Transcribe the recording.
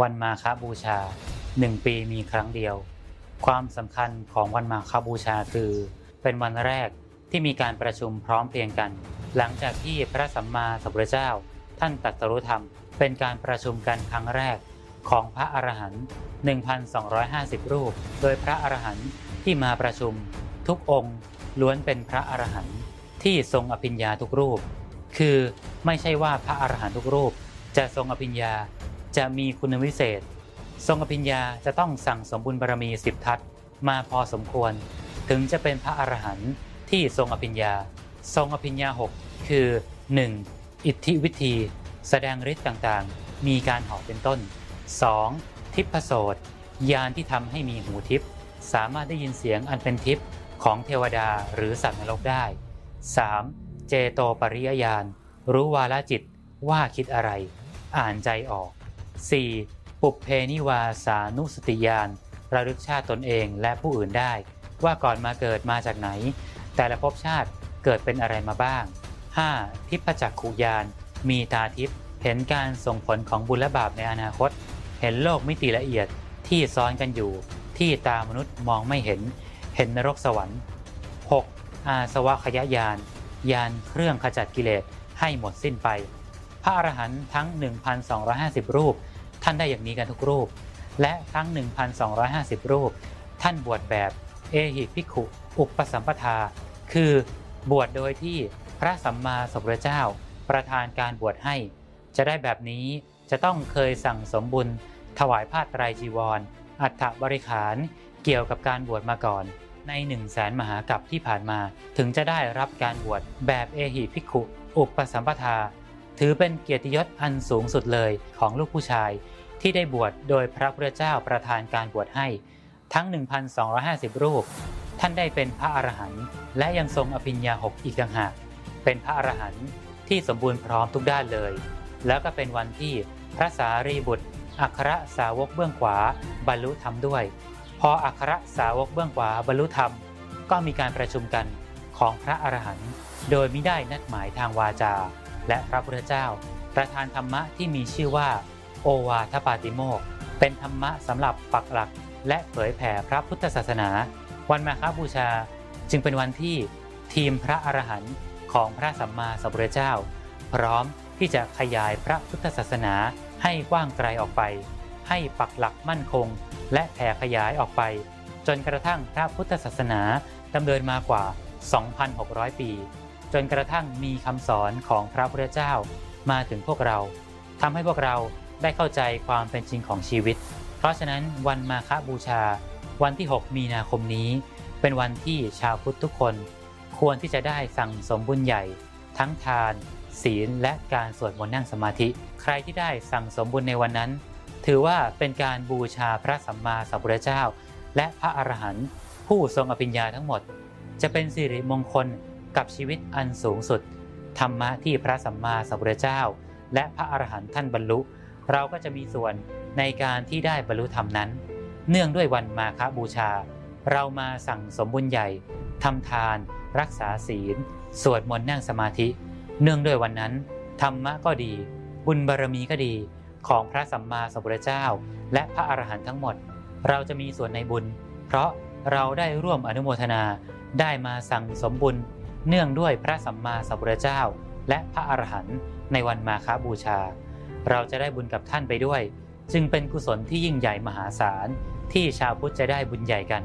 วันมาฆบูชาหนึ่งปีมีครั้งเดียว ความสำคัญของวันมาฆบูชาคือ เป็นวันแรกที่มีการประชุมพร้อมเพรียงกัน หลังจากที่พระสัมมาสัมพุทธเจ้า ท่านตรัสรู้ธรรม เป็นการประชุมกันครั้งแรกของพระอรหันต์1,250 รูป โดยพระอรหันต์ที่มาประชุม ทุกองค์ล้วนเป็นพระอรหันต์ที่ทรงอภิญญาทุกรูป คือไม่ใช่ว่าพระอรหันต์ทุกรูป จะทรงอภิญญา จะมีคุณวิเศษ ทรงอภิญญาจะต้องสั่งสมบุญบารมีสิบทัศมาพอสมควร ถึงจะเป็นพระอรหันต์ที่ทรงอภิญญา ทรงอภิญญาหกคือ 1. อิทธิวิธี แสดงฤทธิ์ต่างๆ มีการหาะเป็นต้น 2. ทิพโสตยานที่ทำให้มีหูทิพสามารถได้ยินเสียงอันเป็นทิพของเทวดาหรือสัตว์นรกได้ 3. เจโตปริยญาณรู้วาลจิตว่าคิดอะไร อ่านใจออก 4. ปุเพนิวาสานุสติญาณระลึกชาติตนเองและผู้อื่นได้ ว่าก่อนมาเกิดมาจากไหน แต่ละภพชาติเกิดเป็นอะไรมาบ้าง 5. ทิพจักขุยานมีตาทิพเห็นการส่งผลของบุญและบาปในอนาคต เห็นโลกมิติละเอียดที่ซ้อนกันอยู่ ที่ตามนุษย์มองไม่เห็น เห็นนรกสวรรค์ 6. อาสวะขยายานยานเครื่องขจัดกิเลสให้หมดสิ้นไป พระอรหันต์ทั้ง 1,250 รูป ท่านได้อย่างนี้กันทุกรูป และทั้ง 1,250 รูป ท่านบวชแบบเอหิภิกขุ อุปสัมปทา คือบวชโดยที่พระสัมมาสัมพุทธเจ้า ประธานการบวชให้ จะได้แบบนี้จะต้องเคยสั่งสมบุญ ถวายผ้าไตรจีวรอัฐบริขารเกี่ยวกับการบวชมาก่อน ใน1นึ่งแสนมหากัปที่ผ่านมา ถึงจะได้รับการบวชแบบเอหิภิกขุ อุปสัมปทา ถือเป็นเกียรติยศอันสูงสุดเลยของลูกผู้ชายที่ได้บวชโดยพระพุทธเจ้าประทานการบวชให้ ทั้ง 1,250 รูป ท่านได้เป็นพระอรหันต์และยังทรงอภิญญาหกอีกต่างหากเป็นพระอรหันต์ที่สมบูรณ์พร้อมทุกด้านเลย แล้วก็เป็นวันที่พระสารีบุตร อัครสาวกเบื้องขวาบรรลุธรรมด้วย พออัครสาวกเบื้องขวาบรรลุธรรม ก็มีการประชุมกันของพระอรหันต์โดยไม่ได้นัดหมายทางวาจา และพระพุทธเจ้า ประทานธรรมะที่มีชื่อว่า โอวาทปาติโมกเป็นธรรมะสำหรับปักหลัก และเผยแผ่พระพุทธศาสนา วันมาฆบูชา จึงเป็นวันที่ทีมพระอรหันต์ของพระสัมมาสัมพุทธเจ้า พร้อมที่จะขยายพระพุทธศาสนาให้กว้างไกลออกไป ให้ปักหลักมั่นคง และแผ่ขยายออกไป จนกระทั่งพระพุทธศาสนาดำเนินมากว่า 2,600 ปี จนกระทั่งมีคำสอนของพระพุทธเจ้ามาถึงพวกเราทำให้พวกเราได้เข้าใจความเป็นจริงของชีวิต เพราะฉะนั้นวันมาฆบูชา วันที่ 6 มีนาคมนี้ เป็นวันที่ชาวพุทธทุกคน ควรที่จะได้สั่งสมบุญใหญ่ ทั้งทาน ศีล และการสวดมนต์นั่งสมาธิ ใครที่ได้สั่งสมบุญในวันนั้น ถือว่าเป็นการบูชาพระสัมมาสัมพุทธเจ้า และพระอรหันต์ผู้ทรงอภิญญาทั้งหมด จะเป็นสิริมงคล กับชีวิตอันสูงสุด ธรรมะที่พระสัมมาสัมพุทธเจ้า และพระอรหันต์ท่านบรรลุ เราก็จะมีส่วนในการที่ได้บรรลุธรรมนั้น เนื่องด้วยวันมาฆบูชา เรามาสั่งสมบุญใหญ่ทำทาน รักษาศีล สวดมนต์นั่งสมาธิ เนื่องด้วยวันนั้น ธรรมะก็ดี บุญบารมีก็ดีของพระสัมมาสัมพุทธเจ้า และพระอรหันต์ทั้งหมด เราจะมีส่วนในบุญ เพราะเราได้ร่วมอนุโมทนาได้มาสั่งสมบุญ เนื่องด้วยพระสัมมาสัมพุทธเจ้า และพระอรหันต์ในวันมาคบูชา เราจะได้บุญกับท่านไปด้วย จึงเป็นกุศลที่ยิ่งใหญ่มหาศาลที่ชาวพุทธจะได้บุญใหญ่กัน